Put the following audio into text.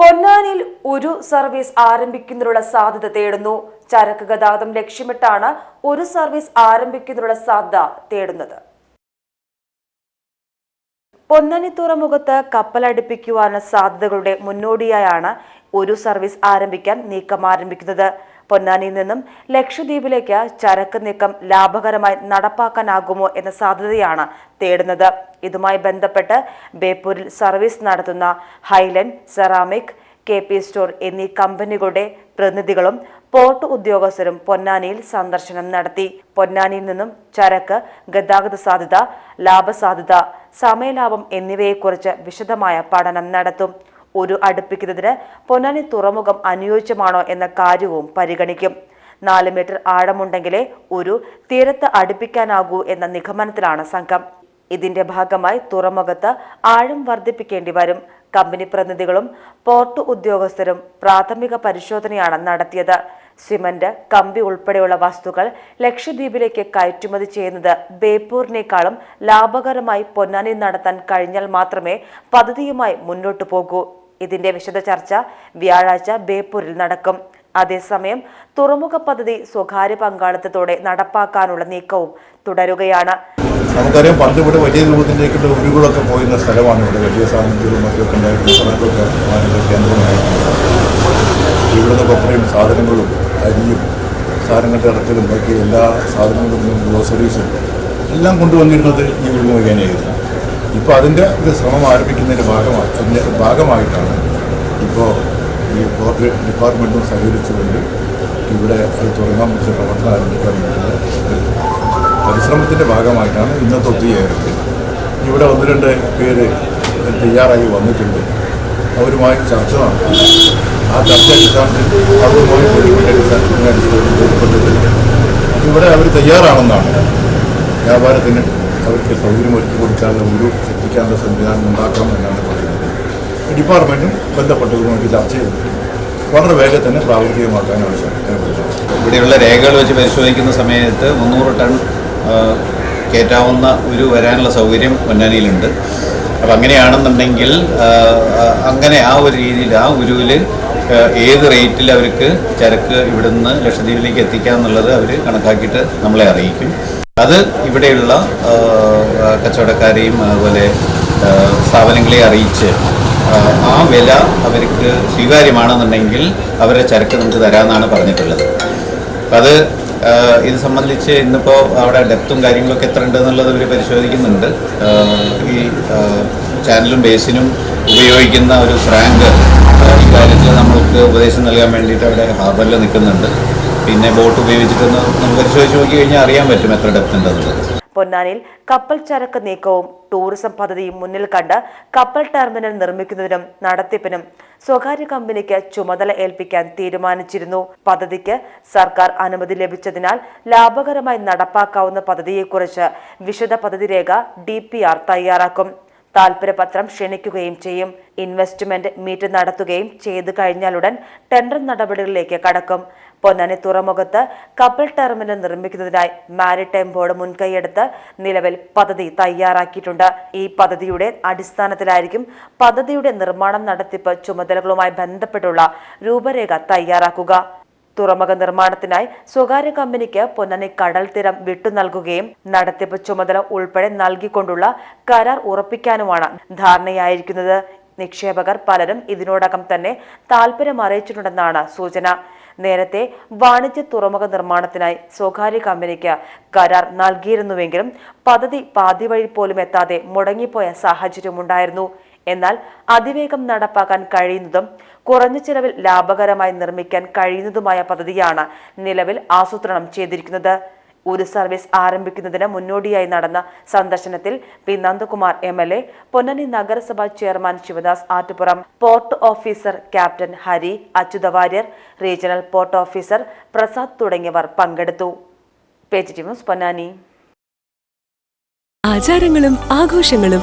പൊന്നാനിയിൽ ഒരു സർവീസ് ആരംഭിക്കുന്നതിനുള്ള സാധ്യത തേടുന്നു. ചരക്ക് ഗതാഗതം ലക്ഷ്യമിട്ടാണ് ഒരു സർവീസ് ആരംഭിക്കുന്നതിനുള്ള സാധ്യത തേടുന്നത്. പൊന്നാനി തുറമുഖത്ത് കപ്പലടുപ്പിക്കുവാനുള്ള സാധ്യതകളുടെ മുന്നോടിയായാണ് ഒരു സർവീസ് ആരംഭിക്കാൻ നീക്കം ആരംഭിക്കുന്നത്. പൊന്നാനിയിൽ നിന്നും ലക്ഷദ്വീപിലേക്ക് ചരക്ക് നീക്കം ലാഭകരമായി നടപ്പാക്കാനാകുമോ എന്ന സാധ്യതയാണ് തേടുന്നത്. ഇതുമായി ബന്ധപ്പെട്ട് ബേപ്പൂരിൽ സർവീസ് നടത്തുന്ന highland ceramic K P store എന്നീ കമ്പനികളുടെ പ്രതിനിധികളും പോർട്ട് ഉദ്യോഗസ്ഥരും പൊന്നാനിയിൽ സന്ദർശനം നടത്തി. പൊന്നാനിയിൽ നിന്നും ചരക്ക് ഗതാഗത സാധ്യത ലാഭസാധ്യത സമയലാഭം എന്നിവയെക്കുറിച്ച് വിശദമായ പഠനം നടത്തും. ഒരു അടുപ്പിക്കുന്നതിന് പൊന്നാനി തുറമുഖം അനുയോജ്യമാണോ എന്ന കാര്യവും പരിഗണിക്കും. നാല് മീറ്റർ ആഴമുണ്ടെങ്കിലേ ഒരു തീരത്ത് അടുപ്പിക്കാനാകൂ എന്ന നിഗമനത്തിലാണ് സംഘം. ഇതിന്റെ ഭാഗമായി തുറമുഖത്ത് ആഴം വർദ്ധിപ്പിക്കേണ്ടി വരും. കമ്പനി പ്രതിനിധികളും പോർട്ട് ഉദ്യോഗസ്ഥരും പ്രാഥമിക പരിശോധനയാണ് നടത്തിയത്. സിമന്റ് കമ്പി ഉൾപ്പെടെയുള്ള വസ്തുക്കൾ ലക്ഷദ്വീപിലേക്ക് കയറ്റുമതി ചെയ്യുന്നത് ബേപ്പൂരിനേക്കാളും ലാഭകരമായി പൊന്നാനി നടത്താൻ കഴിഞ്ഞാൽ മാത്രമേ പദ്ധതിയുമായി മുന്നോട്ടു പോകൂ. ഇതിന്റെ വിശദ ചർച്ച വ്യാഴാഴ്ച ബേപ്പൂരിൽ നടക്കും. അതേസമയം തുറമുഖ പദ്ധതി സ്വകാര്യ പങ്കാളിത്തത്തോടെ നടപ്പാക്കാനുള്ള നീക്കവും തുടരുകയാണ്. നമുക്കറിയാം പണ്ട് ഇവിടെ വലിയ രൂപത്തിലേക്കുള്ള ഉരുകളൊക്കെ പോയിരുന്ന സ്ഥലമാണ് ഇവിടെ. വലിയ സാധനങ്ങളും മറ്റൊക്കെ ഉണ്ടായിരുന്ന. വാണിജ്യ കേന്ദ്രമായിരുന്നു ഇവിടുന്ന് കൊപ്രയും സാധനങ്ങളും അരിയും സാധനങ്ങളുടെ ഇറക്കലും ബാക്കി എല്ലാ സാധനങ്ങളും ഗ്രോസറീസും എല്ലാം കൊണ്ടുവന്നിരുന്നത് ഈ ഉരുള മുഖേനയായിരുന്നു ഇപ്പോൾ അതിന്റെ ഒരു ശ്രമം ആരംഭിക്കുന്നതിന്റെ ഭാഗമായി അതിന്റെ ഭാഗമായിട്ടാണ് ഇപ്പോൾ ഈ പോർട്ട് ഡിപ്പാർട്ട്മെന്റും സഹകരിച്ചുകൊണ്ട് ഇവിടെ അത് തുടങ്ങാൻ പറ്റിയ പ്രവർത്തനം ആരംഭിക്കാൻ വേണ്ടിയുള്ള ഒരു പരിശ്രമത്തിന്റെ ഭാഗമായിട്ടാണ് ഇന്നത്തെ ഒത്തുചേരൽ ഇവിടെ ഒന്ന് രണ്ട് പേര് തയ്യാറായി വന്നിട്ടുണ്ട്. അവരുമായി ചർച്ച നടത്തി ആ ചർച്ച അടിസ്ഥാനത്തിൽ അവരുമായി ഇവിടെ അവർ തയ്യാറാണെന്നാണ് വ്യാപാരത്തിന് അവർക്ക് സൗകര്യമൊരുക്കി കൊടുക്കാനുള്ള ഒരു എത്തിക്കാനുള്ള സംവിധാനം ഉണ്ടാക്കാം എന്നാണ് പറയുന്നത്. ഡിപ്പാർട്ട്മെന്റും ബന്ധപ്പെട്ടവരുമായിട്ട് ചർച്ച ചെയ്തിട്ട് വളരെ വേഗം തന്നെ പ്രാവർത്തികമാക്കാൻ ആവശ്യം ഇവിടെയുള്ള രേഖകൾ വെച്ച് പരിശോധിക്കുന്ന സമയത്ത് മുന്നൂറ് ടൺ കയറ്റാവുന്ന ഒരു വരാനുള്ള സൗകര്യം പൊന്നാനിയിലുണ്ട്. അപ്പം അങ്ങനെയാണെന്നുണ്ടെങ്കിൽ അങ്ങനെ ആ ഒരു രീതിയിൽ ആ ഉരുവിൽ ഏത് റേറ്റിൽ അവർക്ക് ചരക്ക് ഇവിടുന്ന് ലക്ഷദ്വീപിലേക്ക് എത്തിക്കാം എന്നുള്ളത് അവർ കണക്കാക്കിയിട്ട് നമ്മളെ അറിയിക്കും. അത് ഇവിടെയുള്ള കച്ചവടക്കാരെയും അതുപോലെ സ്ഥാപനങ്ങളെ അറിയിച്ച് ആ, വില അവർക്ക് സ്വീകാര്യമാണെന്നുണ്ടെങ്കിൽ അവരെ ചരക്ക് നമുക്ക് തരാമെന്നാണ് പറഞ്ഞിട്ടുള്ളത്. അത് ഇത് സംബന്ധിച്ച് ഇന്നിപ്പോൾ അവിടെ ഡെപ്തും കാര്യങ്ങളൊക്കെ എത്ര ഉണ്ട് എന്നുള്ളത് അവർ പരിശോധിക്കുന്നുണ്ട് ഈ ചാനലും ബേസിനും ഉപയോഗിക്കുന്ന ഒരു ഫ്രാങ്ക് ഇക്കാര്യത്തിൽ നമ്മൾക്ക് ഉപദേശം നൽകാൻ വേണ്ടിയിട്ട് അവിടെ ഹാർബറിൽ നിൽക്കുന്നുണ്ട്. പിന്നെ ബോട്ട് ഉപയോഗിച്ചിട്ടൊന്ന് നമുക്ക് പരിശോധിച്ച് നോക്കി കഴിഞ്ഞാൽ അറിയാൻ പറ്റും എത്ര ഡെപ്ത് ഉണ്ടെന്നുള്ളത്. പൊന്നാനിൽ കപ്പൽ ചരക്ക് നീക്കവും ടൂറിസം പദ്ധതിയും മുന്നിൽ കണ്ട് കപ്പൽ ടെർമിനൽ നിർമ്മിക്കുന്നതിനും നടത്തിപ്പിനും സ്വകാര്യ കമ്പനിക്ക് ചുമതല ഏൽപ്പിക്കാൻ തീരുമാനിച്ചിരുന്നു. പദ്ധതിക്ക് സർക്കാർ അനുമതി ലഭിച്ചതിനാൽ ലാഭകരമായി നടപ്പാക്കാവുന്ന പദ്ധതിയെക്കുറിച്ച് വിശദ പദ്ധതി രേഖ ഡി തയ്യാറാക്കും. താൽപര്യപത്രം ക്ഷണിക്കുകയും ചെയ്യും. ഇൻവെസ്റ്റ്മെന്റ് മീറ്റ് നടത്തുകയും ചെയ്തു കഴിഞ്ഞാലുടൻ ടെൻഡർ നടപടികളിലേക്ക് കടക്കും. പൊന്നാനി തുറമുഖത്ത് കപ്പൽ ടെർമിനൽ നിർമ്മിക്കുന്നതിനായി മാരിടൈം ബോർഡ് മുൻകൈയെടുത്ത് നിലവിൽ പദ്ധതി തയ്യാറാക്കിയിട്ടുണ്ട്. ഈ പദ്ധതിയുടെ അടിസ്ഥാനത്തിലായിരിക്കും പദ്ധതിയുടെ നിർമ്മാണം നടത്തിപ്പ് ചുമതലകളുമായി ബന്ധപ്പെട്ടുള്ള രൂപരേഖ തയ്യാറാക്കുക. തുറമുഖ നിർമ്മാണത്തിനായി സ്വകാര്യ കമ്പനിക്ക് പൊന്നാനി കടൽ തീരം വിട്ടു നൽകുകയും നടത്തിപ്പ് ചുമതല ഉൾപ്പെടെ നൽകിക്കൊണ്ടുള്ള കരാർ ഉറപ്പിക്കാനുമാണ് ധാരണയായിരിക്കുന്നത്. നിക്ഷേപകർ പലരും ഇതിനോടകം തന്നെ താൽപര്യം അറിയിച്ചിട്ടുണ്ടെന്നാണ് സൂചന. നേരത്തെ വാണിജ്യ തുറമുഖ നിർമ്മാണത്തിനായി സ്വകാര്യ കമ്പനിക്ക് കരാർ നൽകിയിരുന്നുവെങ്കിലും പദ്ധതി പാതി വഴി പോലും എത്താതെ മുടങ്ങിപ്പോയ സാഹചര്യമുണ്ടായിരുന്നു. എന്നാൽ അതിവേഗം നടപ്പാക്കാൻ കഴിയുന്നതും കുറഞ്ഞ ചിലവിൽ ലാഭകരമായി നിർമ്മിക്കാൻ കഴിയുന്നതുമായ പദ്ധതിയാണ് നിലവിൽ ആസൂത്രണം ചെയ്തിരിക്കുന്നത്. ഒരു സർവീസ് ആരംഭിക്കുന്നതിന് മുന്നോടിയായി നടന്ന സന്ദർശനത്തിൽ P. Nandakumar M. L. A. Ponnani നഗരസഭാ chairman Sivadas Attupuram port officer captain Hari Achyutha Warrier regional port officer Prasad തുടങ്ങിയവർ പങ്കെടുത്തു. പൊന്നാനി. ആചാരങ്ങളും ആഘോഷങ്ങളും